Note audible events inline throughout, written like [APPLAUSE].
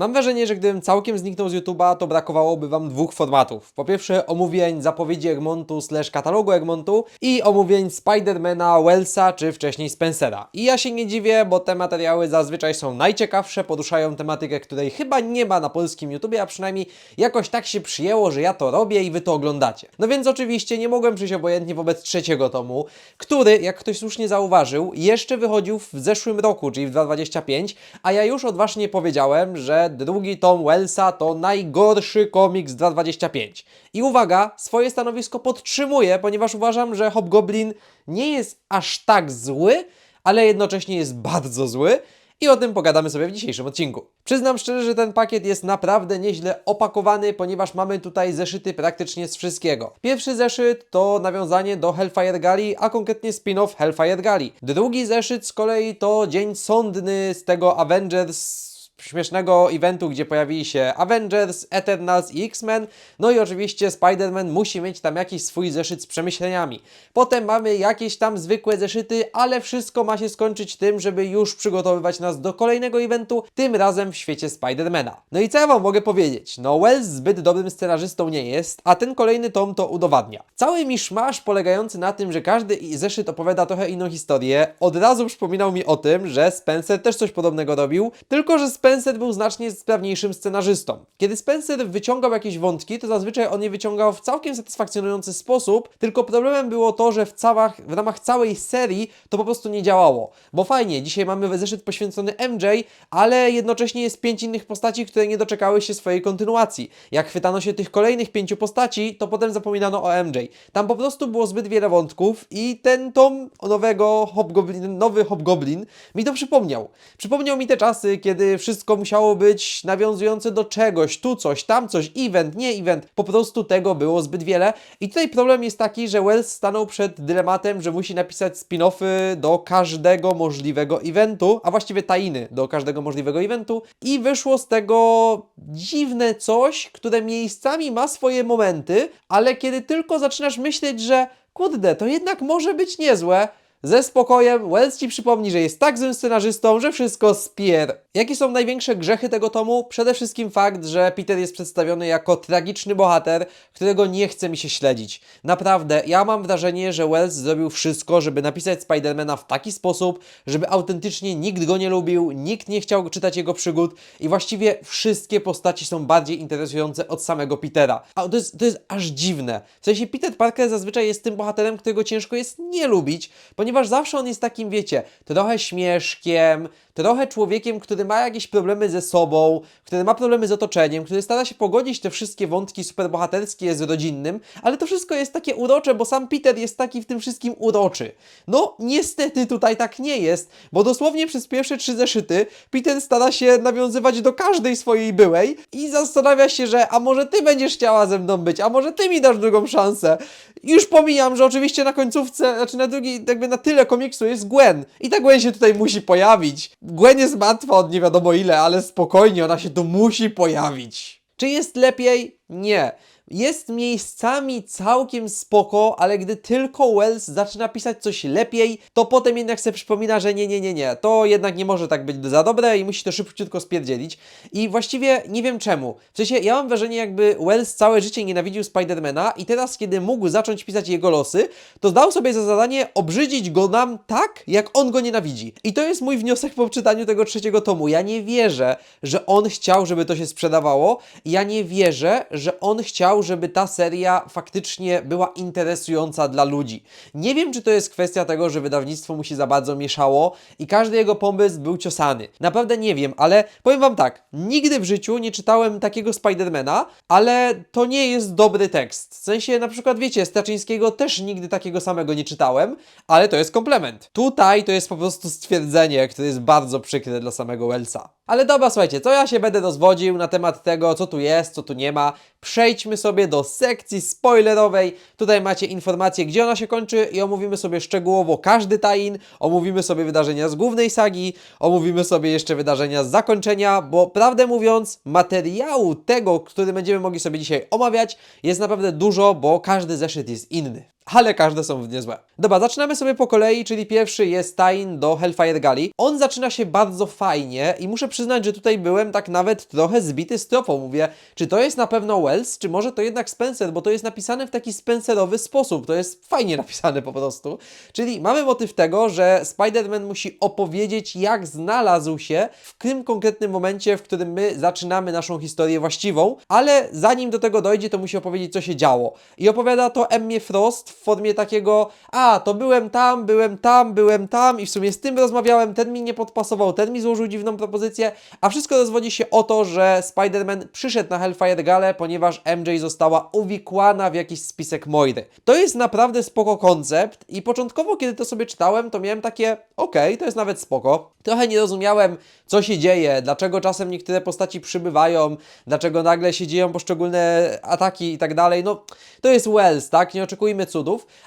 Mam wrażenie, że gdybym całkiem zniknął z YouTube'a, to brakowałoby Wam dwóch formatów. Po pierwsze omówień zapowiedzi Egmontu slash katalogu Egmontu i omówień Spidermana, Wellsa czy wcześniej Spencera. I ja się nie dziwię, bo te materiały zazwyczaj są najciekawsze, poruszają tematykę, której chyba nie ma na polskim YouTubie, a przynajmniej jakoś tak się przyjęło, że ja to robię i Wy to oglądacie. No więc oczywiście nie mogłem przyjść obojętnie wobec trzeciego tomu, który, jak ktoś słusznie zauważył, jeszcze wychodził w zeszłym roku, czyli w 2025, a ja już odważnie powiedziałem, że drugi tom Wellsa to najgorszy komiks z 2025. I uwaga, swoje stanowisko podtrzymuję, ponieważ uważam, że Hobgoblin nie jest aż tak zły, ale jednocześnie jest bardzo zły. I o tym pogadamy sobie w dzisiejszym odcinku. Przyznam szczerze, że ten pakiet jest naprawdę nieźle opakowany, ponieważ mamy tutaj zeszyty praktycznie z wszystkiego. Pierwszy zeszyt to nawiązanie do Hellfire Galley, a konkretnie spin-off Hellfire Galley. Drugi zeszyt z kolei to dzień sądny z tego Avengers śmiesznego eventu, gdzie pojawili się Avengers, Eternals i X-Men. No i oczywiście Spider-Man musi mieć tam jakiś swój zeszyt z przemyśleniami. Potem mamy jakieś tam zwykłe zeszyty, ale wszystko ma się skończyć tym, żeby już przygotowywać nas do kolejnego eventu, tym razem w świecie Spider-Mana. No i co ja wam mogę powiedzieć? No Wells zbyt dobrym scenarzystą nie jest, a ten kolejny tom to udowadnia. Cały miszmasz polegający na tym, że każdy zeszyt opowiada trochę inną historię, od razu przypominał mi o tym, że Spencer też coś podobnego robił, tylko że Spencer był znacznie sprawniejszym scenarzystą. Kiedy Spencer wyciągał jakieś wątki, to zazwyczaj on je wyciągał w całkiem satysfakcjonujący sposób, tylko problemem było to, że w, całach, w ramach całej serii to po prostu nie działało. Bo fajnie, dzisiaj mamy zeszyt poświęcony MJ, ale jednocześnie jest pięć innych postaci, które nie doczekały się swojej kontynuacji. Jak chwytano się tych kolejnych pięciu postaci, to potem zapominano o MJ. Tam po prostu było zbyt wiele wątków i ten tom nowego Hobgoblin, nowy Hobgoblin mi to przypomniał. Przypomniał mi te czasy, kiedy wszystko musiało być nawiązujące do czegoś, tu coś, tam coś, event, nie event. Po prostu tego było zbyt wiele. I tutaj problem jest taki, że Wells stanął przed dylematem, że musi napisać spin-offy do każdego możliwego eventu, a właściwie tajny do każdego możliwego eventu. I wyszło z tego dziwne coś, które miejscami ma swoje momenty, ale kiedy tylko zaczynasz myśleć, że kurde, to jednak może być niezłe, ze spokojem Wells ci przypomni, że jest tak złym scenarzystą, że wszystko spier. Jakie są największe grzechy tego tomu? Przede wszystkim fakt, że Peter jest przedstawiony jako tragiczny bohater, którego nie chce mi się śledzić. Naprawdę, ja mam wrażenie, że Wells zrobił wszystko, żeby napisać Spidermana w taki sposób, żeby autentycznie nikt go nie lubił, nikt nie chciał czytać jego przygód i właściwie wszystkie postaci są bardziej interesujące od samego Petera. A to jest, to jest aż dziwne. W sensie Peter Parker zazwyczaj jest tym bohaterem, którego ciężko jest nie lubić, ponieważ zawsze on jest takim, wiecie, trochę śmieszkiem, trochę człowiekiem, który ma jakieś problemy ze sobą, który ma problemy z otoczeniem, który stara się pogodzić te wszystkie wątki superbohaterskie z rodzinnym, ale to wszystko jest takie urocze, bo sam Peter jest taki w tym wszystkim uroczy. No, niestety tutaj tak nie jest, bo dosłownie przez pierwsze trzy zeszyty Peter stara się nawiązywać do każdej swojej byłej i zastanawia się, że a może ty będziesz chciała ze mną być, a może ty mi dasz drugą szansę. Już pomijam, że oczywiście na końcówce, znaczy na drugiej, jakby na tyle komiksu jest Gwen. I ta Gwen się tutaj musi pojawić. Gwen jest martwa od nie wiadomo ile, ale spokojnie, ona się tu musi pojawić. Czy jest lepiej? Nie. Jest miejscami całkiem spoko, ale gdy tylko Wells zaczyna pisać coś lepiej, to potem jednak sobie przypomina, że nie, nie, nie, nie, to jednak nie może tak być za dobre i musi to szybciutko spierdzielić. I właściwie nie wiem czemu. W sensie, ja mam wrażenie, jakby Wells całe życie nienawidził Spidermana i teraz, kiedy mógł zacząć pisać jego losy, to dał sobie za zadanie obrzydzić go nam tak, jak on go nienawidzi. I to jest mój wniosek po czytaniu tego trzeciego tomu. Ja nie wierzę, że on chciał, żeby to się sprzedawało. Ja nie wierzę, że on chciał, żeby ta seria faktycznie była interesująca dla ludzi. Nie wiem, czy to jest kwestia tego, że wydawnictwo mu się za bardzo mieszało i każdy jego pomysł był ciosany. Naprawdę nie wiem, ale powiem wam tak, nigdy w życiu nie czytałem takiego Spidermana, ale to nie jest dobry tekst. W sensie, na przykład, wiecie, Straczyńskiego też nigdy takiego samego nie czytałem, ale to jest komplement. Tutaj to jest po prostu stwierdzenie, które jest bardzo przykre dla samego Wellsa. Ale dobra, słuchajcie, co ja się będę rozwodził na temat tego, co tu jest, co tu nie ma. Przejdźmy sobie do sekcji spoilerowej. Tutaj macie informacje, gdzie ona się kończy i omówimy sobie szczegółowo każdy tain, omówimy sobie wydarzenia z głównej sagi, omówimy sobie jeszcze wydarzenia z zakończenia, bo prawdę mówiąc, materiału tego, który będziemy mogli sobie dzisiaj omawiać, jest naprawdę dużo, bo każdy zeszyt jest inny. Ale każde są niezłe. Dobra, zaczynamy sobie po kolei, czyli pierwszy jest Tain do Hellfire Galley. On zaczyna się bardzo fajnie i muszę przyznać, że tutaj byłem tak nawet trochę zbity z tropą. Mówię, czy to jest na pewno Wells, czy może to jednak Spencer, bo to jest napisane w taki Spencerowy sposób. To jest fajnie napisane po prostu. Czyli mamy motyw tego, że Spider-Man musi opowiedzieć, jak znalazł się w tym konkretnym momencie, w którym my zaczynamy naszą historię właściwą, ale zanim do tego dojdzie, to musi opowiedzieć, co się działo. I opowiada to Emmie Frost w formie takiego, a to byłem tam, byłem tam, byłem tam i w sumie z tym rozmawiałem, ten mi nie podpasował, ten mi złożył dziwną propozycję, a wszystko rozwodzi się o to, że Spider-Man przyszedł na Hellfire Gale, ponieważ MJ została uwikłana w jakiś spisek Moiry. To jest naprawdę spoko koncept i początkowo, kiedy to sobie czytałem, to miałem takie, okej, to jest nawet spoko. Trochę nie rozumiałem, co się dzieje, dlaczego czasem niektóre postaci przybywają, dlaczego nagle się dzieją poszczególne ataki i tak dalej. No, to jest Wells, tak? Nie oczekujmy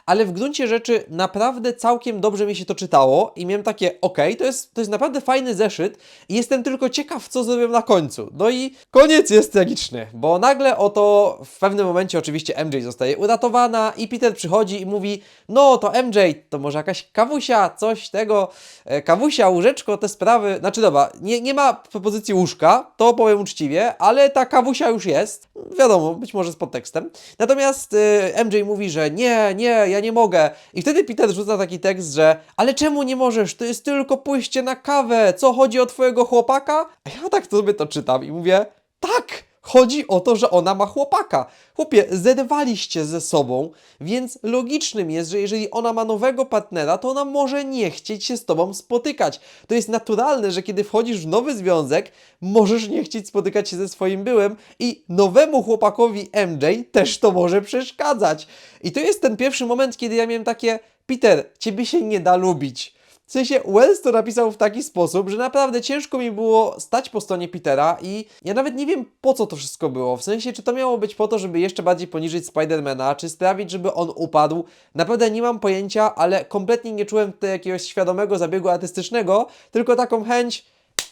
ale w gruncie rzeczy naprawdę całkiem dobrze mi się to czytało i miałem takie, okej, to, jest, to jest naprawdę fajny zeszyt i jestem tylko ciekaw, co zrobią na końcu. No i koniec jest tragiczny, bo nagle oto w pewnym momencie oczywiście MJ zostaje uratowana i Peter przychodzi i mówi, no to MJ, to może jakaś kawusia, coś tego, e, kawusia, łóżeczko, te sprawy, znaczy dobra, nie, nie ma propozycji łóżka, to powiem uczciwie, ale ta kawusia już jest, wiadomo, być może z podtekstem. Natomiast y, MJ mówi, że nie, nie, ja nie mogę. I wtedy Peter rzuca taki tekst, że ale czemu nie możesz? To jest tylko pójście na kawę. Co chodzi o twojego chłopaka? A ja tak sobie to czytam i mówię, tak! Chodzi o to, że ona ma chłopaka. Chłopie, zerwaliście ze sobą, więc logicznym jest, że jeżeli ona ma nowego partnera, to ona może nie chcieć się z tobą spotykać. To jest naturalne, że kiedy wchodzisz w nowy związek, możesz nie chcieć spotykać się ze swoim byłym i nowemu chłopakowi MJ też to może przeszkadzać. I to jest ten pierwszy moment, kiedy ja miałem takie, Peter, ciebie się nie da lubić. W sensie Wells to napisał w taki sposób, że naprawdę ciężko mi było stać po stronie Petera i ja nawet nie wiem po co to wszystko było. W sensie, czy to miało być po to, żeby jeszcze bardziej poniżyć Spidermana, czy sprawić, żeby on upadł. Naprawdę nie mam pojęcia, ale kompletnie nie czułem tutaj jakiegoś świadomego zabiegu artystycznego, tylko taką chęć,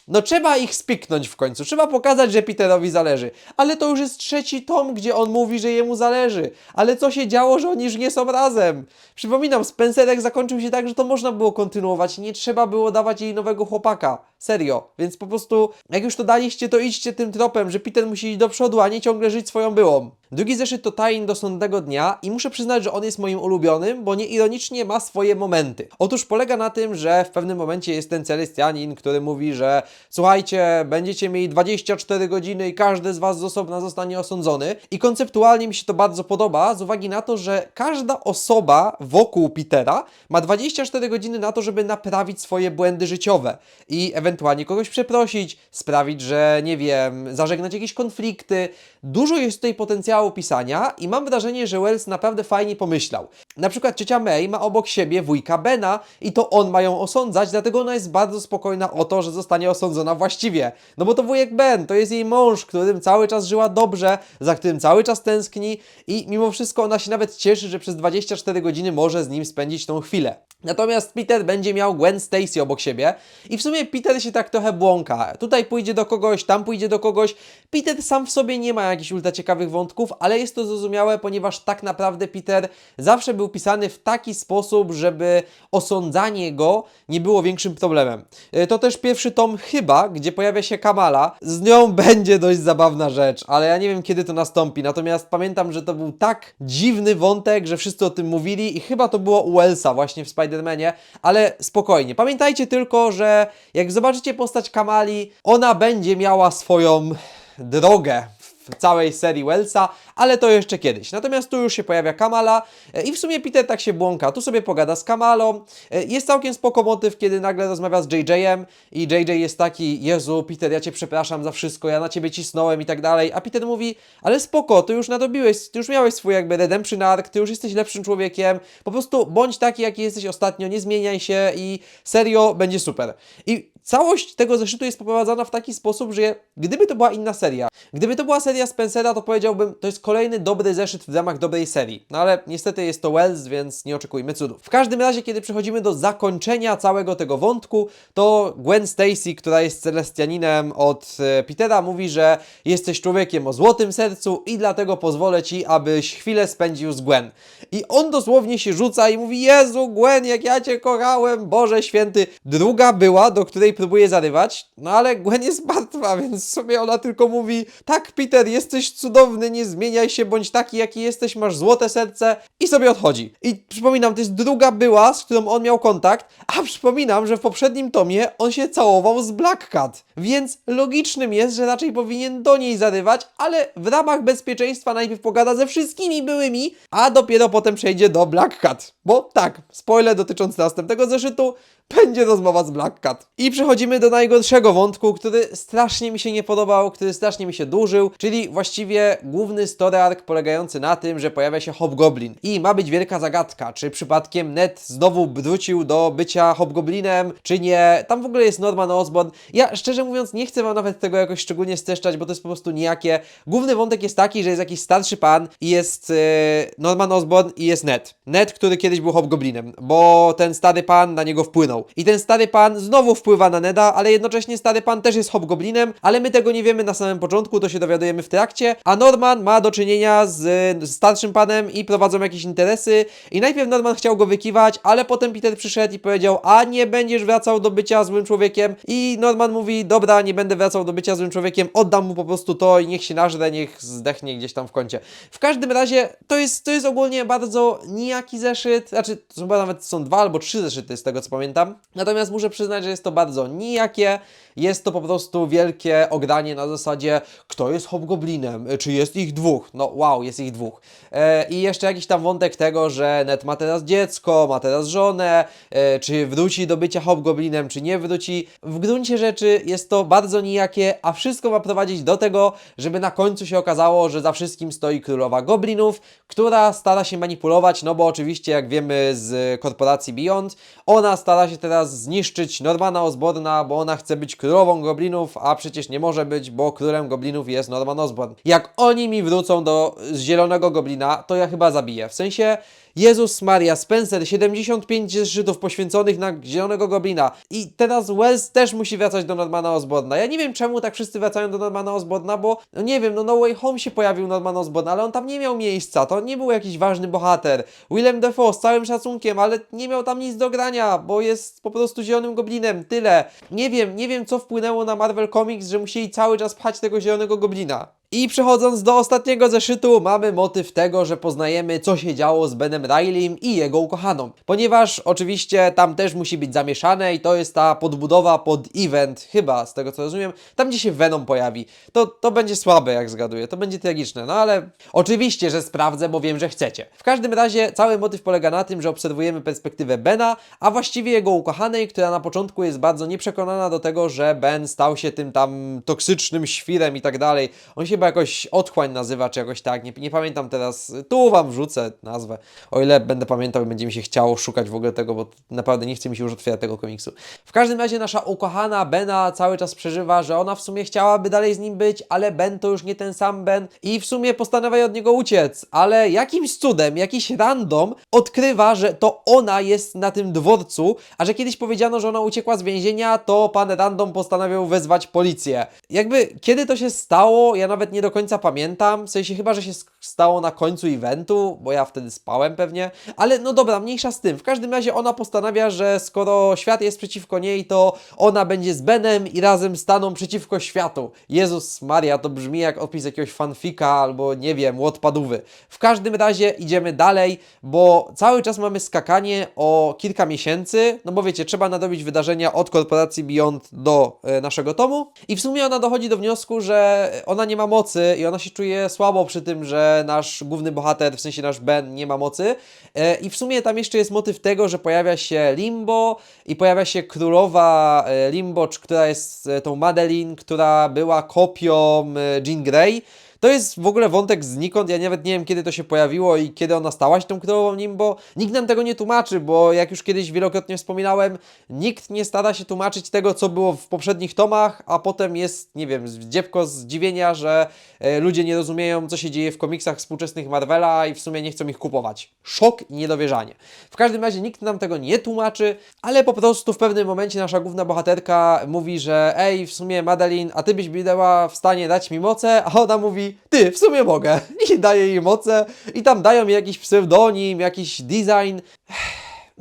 no trzeba ich spiknąć w końcu, trzeba pokazać, że Peterowi zależy. Ale to już jest trzeci tom, gdzie on mówi, że jemu zależy. Ale co się działo, że oni już nie są razem? Przypominam, Spencerek zakończył się tak, że to można było kontynuować. Nie trzeba było dawać jej nowego chłopaka. Serio. Więc po prostu, jak już to daliście, to idźcie tym tropem, że Peter musi iść do przodu, a nie ciągle żyć swoją byłą. Drugi zeszyt to Tain do sądnego dnia i muszę przyznać, że on jest moim ulubionym, bo nieironicznie ma swoje momenty. Otóż polega na tym, że w pewnym momencie jest ten Celestianin, który mówi, że słuchajcie, będziecie mieli 24 godziny i każdy z was z osobna zostanie osądzony. I konceptualnie mi się to bardzo podoba, z uwagi na to, że każda osoba wokół Petera ma 24 godziny na to, żeby naprawić swoje błędy życiowe i ewentualnie kogoś przeprosić, sprawić, że nie wiem, zażegnać jakieś konflikty. Dużo jest tutaj potencjału pisania i mam wrażenie, że Wells naprawdę fajnie pomyślał. Na przykład ciocia May ma obok siebie wujka Bena i to on ma ją osądzać, dlatego ona jest bardzo spokojna o to, że zostanie osądzona właściwie. No bo to wujek Ben, to jest jej mąż, którym cały czas żyła dobrze, za którym cały czas tęskni i mimo wszystko ona się nawet cieszy, że przez 24 godziny może z nim spędzić tą chwilę. Natomiast Peter będzie miał Gwen Stacy obok siebie i w sumie Peter się tak trochę błąka. Tutaj pójdzie do kogoś, tam pójdzie do kogoś. Peter sam w sobie nie ma jakichś ultra ciekawych wątków, ale jest to zrozumiałe, ponieważ tak naprawdę Peter zawsze był pisany w taki sposób, żeby osądzanie go nie było większym problemem. E, To też pierwszy tom chyba, gdzie pojawia się Kamala. Z nią [LAUGHS] będzie dość zabawna rzecz, ale ja nie wiem kiedy to nastąpi. Natomiast pamiętam, że to był tak dziwny wątek, że wszyscy o tym mówili i chyba to było u Wellsa właśnie w Spider-Manie, ale spokojnie. Pamiętajcie tylko, że jak zobaczycie postać Kamali, ona będzie miała swoją drogę w całej serii Wellsa, ale to jeszcze kiedyś. Natomiast tu już się pojawia Kamala e, i w sumie Peter tak się błąka. Tu sobie pogada z Kamalą. E, Jest całkiem spoko motyw, kiedy nagle rozmawia z JJ-em i JJ jest taki, Jezu, Peter, ja Cię przepraszam za wszystko, ja na Ciebie cisnąłem i tak dalej, a Peter mówi, ale spoko, Ty już nadobiłeś, Ty już miałeś swój jakby redemption arc, Ty już jesteś lepszym człowiekiem, po prostu bądź taki, jaki jesteś ostatnio, nie zmieniaj się i serio, będzie super. I całość tego zeszytu jest poprowadzona w taki sposób, że gdyby to była inna seria, gdyby to była seria Spencera, to powiedziałbym, to jest kolejny dobry zeszyt w ramach dobrej serii. No ale niestety jest to Wells, więc nie oczekujmy cudów. W każdym razie, kiedy przechodzimy do zakończenia całego tego wątku, to Gwen Stacy, która jest Celestianinem od e, Petera, mówi, że jesteś człowiekiem o złotym sercu i dlatego pozwolę ci, abyś chwilę spędził z Gwen. I on dosłownie się rzuca i mówi: Jezu, Gwen, jak ja cię kochałem, Boże święty. Druga była, do której próbuje zarywać, no ale Gwen jest martwa, [LAUGHS] więc sobie ona tylko mówi: Tak, Peter, jesteś cudowny, nie zmieniaj się, bądź taki, jaki jesteś, masz złote serce i sobie odchodzi. I przypominam, to jest druga była, z którą on miał kontakt, a przypominam, że w poprzednim tomie on się całował z Black Cat, więc logicznym jest, że raczej powinien do niej zarywać, ale w ramach bezpieczeństwa najpierw pogada ze wszystkimi byłymi, a dopiero potem przejdzie do Black Cat. Bo tak, spoiler dotyczący następnego zeszytu, będzie rozmowa z Black Cat. I przechodzimy do najgorszego wątku, który strasznie mi się nie podobał, który strasznie mi się dłużył, czyli właściwie główny story arc polegający na tym, że pojawia się Hobgoblin. I ma być wielka zagadka, czy przypadkiem Ned znowu wrócił do bycia Hobgoblinem, czy nie. Tam w ogóle jest Norman Osborn. Ja szczerze mówiąc nie chcę wam nawet tego jakoś szczególnie streszczać, bo to jest po prostu nijakie. Główny wątek jest taki, że jest jakiś starszy pan i jest e, Norman Osborn i jest Ned. Ned, który kiedyś był Hobgoblinem, bo ten stary pan na niego wpłynął. I ten stary pan znowu wpływa na Neda, ale jednocześnie stary pan też jest Hobgoblinem, ale my tego nie wiemy na samym początku, to się dowiadujemy w trakcie, a Norman ma do czynienia z, z starszym panem i prowadzą jakieś interesy. I najpierw Norman chciał go wykiwać, ale potem Peter przyszedł i powiedział, a nie będziesz wracał do bycia złym człowiekiem i Norman mówi, dobra, nie będę wracał do bycia złym człowiekiem, oddam mu po prostu to i niech się nażre, niech zdechnie gdzieś tam w kącie. W każdym razie to jest, to jest ogólnie bardzo nijaki zeszyt, znaczy chyba nawet są dwa albo trzy zeszyty z tego co pamiętam, natomiast muszę przyznać, że jest to bardzo nijakie, jest to po prostu wielkie ogranie na zasadzie, kto jest hobgoblinem, czy jest ich dwóch, no wow, jest ich dwóch. E, I jeszcze jakiś tam wątek tego, że Ned ma teraz dziecko, ma teraz żonę, e, czy wróci do bycia hobgoblinem, czy nie wróci. W gruncie rzeczy jest to bardzo nijakie, a wszystko ma prowadzić do tego, żeby na końcu się okazało, że za wszystkim stoi królowa goblinów, która stara się manipulować, no bo oczywiście jak wiemy z korporacji Beyond, ona stara się teraz zniszczyć Normana Osborna, bo ona chce być królową goblinów, a przecież nie może być, bo królem goblinów jest Norman Osborn. Jak oni mi wrócą do zielonego goblina, to ja chyba zabiję. W sensie, Jezus Maria, Spencer, 75 zeszytów poświęconych na Zielonego Goblina. I teraz Wells też musi wracać do Normana Osborna. Ja nie wiem, czemu tak wszyscy wracają do Normana Osborna, bo, no nie wiem, no No Way Home się pojawił Norman Osborn, ale on tam nie miał miejsca, to nie był jakiś ważny bohater. Willem Dafoe, z całym szacunkiem, ale nie miał tam nic do grania, bo jest po prostu Zielonym Goblinem, tyle. Nie wiem, nie wiem, co wpłynęło na Marvel Comics, że musieli cały czas pchać tego Zielonego Goblina. I przechodząc do ostatniego zeszytu, mamy motyw tego, że poznajemy, co się działo z Benem Rileym i jego ukochaną. Ponieważ oczywiście tam też musi być zamieszane i to jest ta podbudowa pod event, chyba z tego co rozumiem, tam gdzie się Venom pojawi. To, to będzie słabe, jak zgaduję, to będzie tragiczne, no ale oczywiście, że sprawdzę, bo wiem, że chcecie. W każdym razie cały motyw polega na tym, że obserwujemy perspektywę Bena, a właściwie jego ukochanej, która na początku jest bardzo nieprzekonana do tego, że Ben stał się tym tam toksycznym świrem i tak dalej. On się chyba jakoś otchłań nazywa, czy jakoś tak, nie, nie pamiętam teraz, tu wam wrzucę nazwę, o ile będę pamiętał i będzie mi się chciało szukać w ogóle tego, bo naprawdę nie chce mi się już otwierać tego komiksu. W każdym razie nasza ukochana Bena cały czas przeżywa, że ona w sumie chciałaby dalej z nim być, ale Ben to już nie ten sam Ben i w sumie postanawia od niego uciec, ale jakimś cudem, jakiś random odkrywa, że to ona jest na tym dworcu, a że kiedyś powiedziano, że ona uciekła z więzienia, to pan random postanawiał wezwać policję. Jakby, kiedy to się stało, ja nawet nie do końca pamiętam, w sensie chyba, że się stało na końcu eventu, bo ja wtedy spałem pewnie, ale no dobra, mniejsza z tym. W każdym razie ona postanawia, że skoro świat jest przeciwko niej, to ona będzie z Benem i razem staną przeciwko światu. Jezus Maria, to brzmi jak opis jakiegoś fanfika albo nie wiem, łotpadówy. W każdym razie idziemy dalej, bo cały czas mamy skakanie o kilka miesięcy, no bo wiecie, trzeba nadrobić wydarzenia od korporacji Beyond do e, naszego tomu i w sumie ona dochodzi do wniosku, że ona nie ma mocy i ona się czuje słabo przy tym, że nasz główny bohater, w sensie nasz Ben nie ma mocy. E, i w sumie tam jeszcze jest motyw tego, że pojawia się Limbo i pojawia się królowa e, Limbo, która jest e, tą Madeline, która była kopią Jean Grey, To jest w ogóle wątek znikąd, ja nawet nie wiem kiedy to się pojawiło i kiedy ona stała się tą królową nim, bo nikt nam tego nie tłumaczy, bo jak już kiedyś wielokrotnie wspominałem, nikt nie stara się tłumaczyć tego, co było w poprzednich tomach, a potem jest, nie wiem, dziewko zdziwienia, że e, ludzie nie rozumieją, co się dzieje w komiksach współczesnych Marvela i w sumie nie chcą ich kupować. Szok i niedowierzanie. W każdym razie nikt nam tego nie tłumaczy, ale po prostu w pewnym momencie nasza główna bohaterka mówi, że ej, w sumie Madeline, a ty byś była w stanie dać mi moce, a ona mówi, ty, w sumie mogę. [LAUGHS] I daje jej moce i tam dają jakiś pseudonim, jakiś design.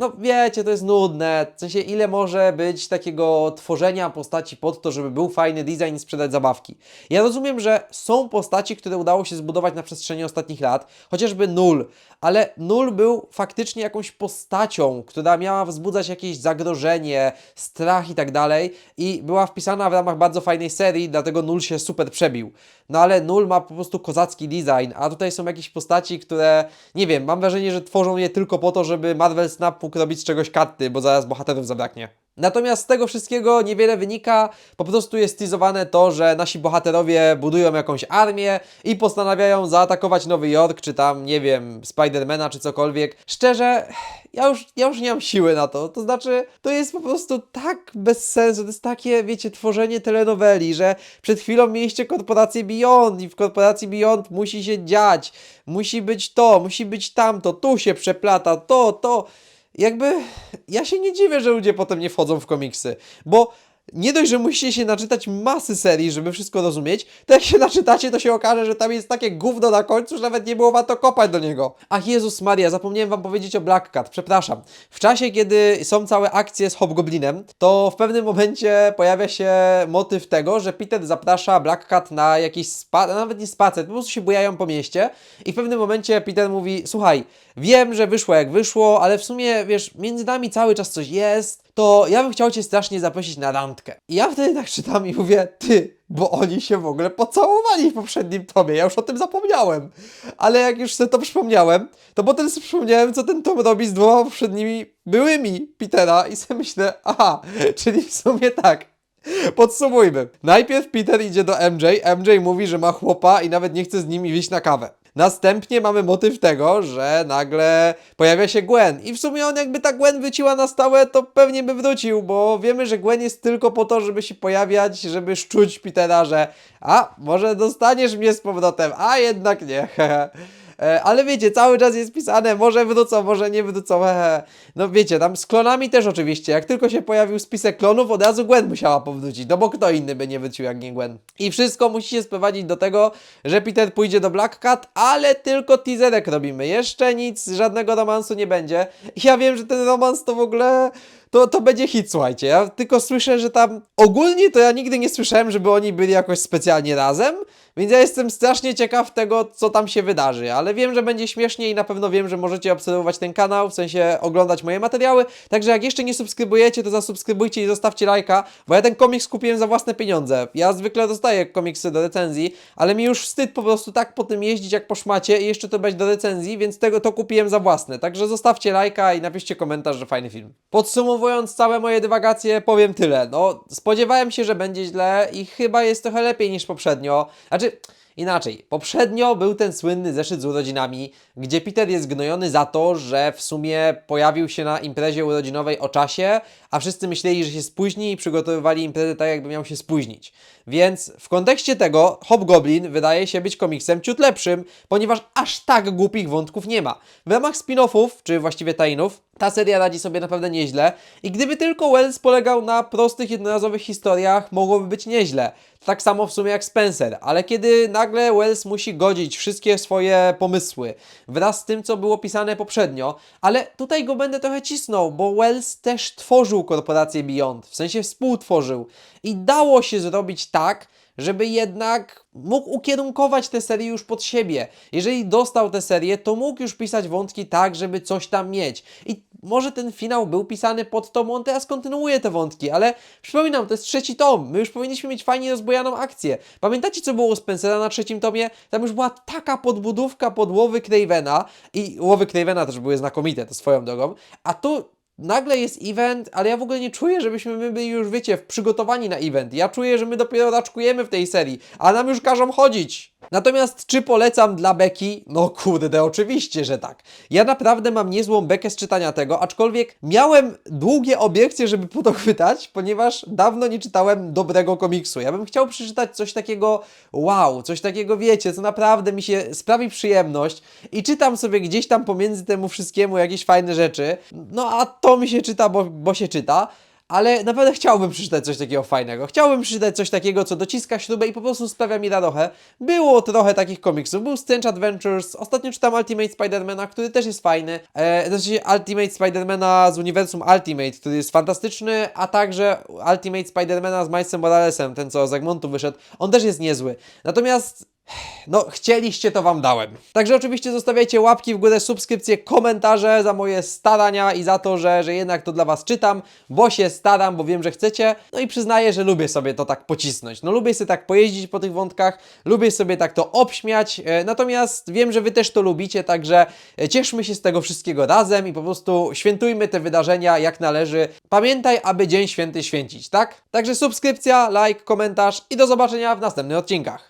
No wiecie, to jest nudne. W sensie, ile może być takiego tworzenia postaci pod to, żeby był fajny design i sprzedać zabawki. Ja rozumiem, że są postaci, które udało się zbudować na przestrzeni ostatnich lat, chociażby Null, ale Null był faktycznie jakąś postacią, która miała wzbudzać jakieś zagrożenie, strach i tak dalej i była wpisana w ramach bardzo fajnej serii, dlatego Null się super przebił. No ale Null ma po prostu kozacki design, a tutaj są jakieś postaci, które, nie wiem, mam wrażenie, że tworzą je tylko po to, żeby Marvel Snap mógł robić z czegoś karty, bo zaraz bohaterów zabraknie. Natomiast z tego wszystkiego niewiele wynika, po prostu jest teasowane to, że nasi bohaterowie budują jakąś armię i postanawiają zaatakować Nowy Jork, czy tam, nie wiem, Spidermana, czy cokolwiek. Szczerze, ja już, ja już nie mam siły na to. To znaczy, to jest po prostu tak bez sensu, to jest takie, wiecie, tworzenie telenoweli, że przed chwilą mieliście korporację Beyond i w korporacji Beyond musi się dziać, musi być to, musi być tamto, tu się przeplata, to, to jakby ja się nie dziwię, że ludzie potem nie wchodzą w komiksy, bo nie dość, że musicie się naczytać masy serii, żeby wszystko rozumieć, to jak się naczytacie, to się okaże, że tam jest takie gówno na końcu, że nawet nie było warto kopać do niego. Ach Jezus Maria, zapomniałem wam powiedzieć o Black Cat, przepraszam. W czasie, kiedy są całe akcje z Hobgoblinem, to w pewnym momencie pojawia się motyw tego, że Peter zaprasza Black Cat na jakiś spacer, nawet nie spacer, po prostu się bujają po mieście i w pewnym momencie Peter mówi, słuchaj, wiem, że wyszło jak wyszło, ale w sumie, wiesz, między nami cały czas coś jest, to ja bym chciał Cię strasznie zaprosić na randkę. I ja wtedy tak czytam i mówię, ty, bo oni się w ogóle pocałowali w poprzednim tomie, ja już o tym zapomniałem. Ale jak już sobie to przypomniałem, to potem sobie przypomniałem, co ten tom robi z dwoma poprzednimi byłymi Petera i sobie myślę, aha, czyli w sumie tak. Podsumujmy. Najpierw Peter idzie do MJ, MJ mówi, że ma chłopa i nawet nie chce z nimi wyjść na kawę. Następnie mamy motyw tego, że nagle pojawia się Gwen. I w sumie on jakby ta Gwen wyciła na stałe, to pewnie by wrócił, bo wiemy, że Gwen jest tylko po to, żeby się pojawiać, żeby szczuć Petera, że a, może dostaniesz mnie z powrotem, a jednak nie, [LAUGHS] Ale wiecie, cały czas jest pisane, może wrócą, może nie wrócą, hehe. No wiecie, tam z klonami też oczywiście, jak tylko się pojawił spisek klonów, od razu Gwen musiała powrócić, no bo kto inny by nie wrócił jak nie Gwen. I wszystko musi się sprowadzić do tego, że Peter pójdzie do Black Cat, ale tylko teaserek robimy, jeszcze nic, żadnego romansu nie będzie. Ja wiem, że ten romans to w ogóle to, to będzie hit, słuchajcie. Ja tylko słyszę, że tam ogólnie to ja nigdy nie słyszałem, żeby oni byli jakoś specjalnie razem, więc ja jestem strasznie ciekaw tego, co tam się wydarzy, ale wiem, że będzie śmiesznie i na pewno wiem, że możecie obserwować ten kanał, w sensie oglądać moje materiały, także jak jeszcze nie subskrybujecie, to zasubskrybujcie i zostawcie lajka, bo ja ten komiks kupiłem za własne pieniądze. Ja zwykle dostaję komiksy do recenzji, ale mi już wstyd po prostu tak po tym jeździć jak po szmacie i jeszcze to być do recenzji, więc tego to kupiłem za własne, także zostawcie lajka i napiszcie komentarz, że fajny film. Podsumowując całe moje dywagacje, powiem tyle. No, spodziewałem się, że będzie źle i chyba jest trochę lepiej niż poprzednio. Znaczy, inaczej. Poprzednio był ten słynny zeszyt z urodzinami, gdzie Peter jest gnojony za to, że w sumie pojawił się na imprezie urodzinowej o czasie, a wszyscy myśleli, że się spóźni i przygotowywali imprezę tak, jakby miał się spóźnić. Więc w kontekście tego Hobgoblin wydaje się być komiksem ciut lepszym, ponieważ aż tak głupich wątków nie ma. W ramach spin-offów, czy właściwie tainów, ta seria radzi sobie naprawdę nieźle i gdyby tylko Wells polegał na prostych, jednorazowych historiach, mogłoby być nieźle. Tak samo w sumie jak Spencer, ale kiedy nagle Wells musi godzić wszystkie swoje pomysły wraz z tym, co było pisane poprzednio, ale tutaj go będę trochę cisnął, bo Wells też tworzył korporację Beyond, w sensie współtworzył i dało się zrobić tak, żeby jednak mógł ukierunkować tę serię już pod siebie. Jeżeli dostał tę serię, to mógł już pisać wątki tak, żeby coś tam mieć. I może ten finał był pisany pod to, bo on teraz kontynuuje te wątki, ale przypominam, to jest trzeci tom. My już powinniśmy mieć fajnie rozbojaną akcję. Pamiętacie, co było u Spencera na trzecim tomie? Tam już była taka podbudówka pod łowy Cravena i łowy Cravena też były znakomite, to swoją drogą. A tu nagle jest event, ale ja w ogóle nie czuję, żebyśmy my byli już, wiecie, przygotowani na event. Ja czuję, że my dopiero raczkujemy w tej serii, a nam już każą chodzić. Natomiast czy polecam dla Beki? No kurde, oczywiście, że tak. Ja naprawdę mam niezłą bekę z czytania tego, aczkolwiek miałem długie obiekcje, żeby po to chwytać, ponieważ dawno nie czytałem dobrego komiksu. Ja bym chciał przeczytać coś takiego wow, coś takiego wiecie, co naprawdę mi się sprawi przyjemność i czytam sobie gdzieś tam pomiędzy temu wszystkiemu jakieś fajne rzeczy. No a to mi się czyta, bo, bo się czyta. Ale naprawdę chciałbym przeczytać coś takiego fajnego. Chciałbym przeczytać coś takiego, co dociska śrubę i po prostu sprawia mi radochę. Było trochę takich komiksów. Był Strange Adventures. Ostatnio czytam Ultimate Spider-Mana, który też jest fajny. E, znaczy Ultimate Spider-Mana z uniwersum Ultimate, który jest fantastyczny, a także Ultimate Spider-Mana z Milesem Moralesem, ten co z Egmontu wyszedł. On też jest niezły. Natomiast no, chcieliście, to wam dałem. Także oczywiście zostawiajcie łapki w górę, subskrypcje, komentarze za moje starania i za to, że, że jednak to dla was czytam, bo się staram, bo wiem, że chcecie. No i przyznaję, że lubię sobie to tak pocisnąć. No lubię sobie tak pojeździć po tych wątkach, lubię sobie tak to obśmiać, e, natomiast wiem, że wy też to lubicie, także e, cieszmy się z tego wszystkiego razem i po prostu świętujmy te wydarzenia jak należy. Pamiętaj, aby Dzień Święty święcić, tak? Także subskrypcja, like, komentarz i do zobaczenia w następnych odcinkach.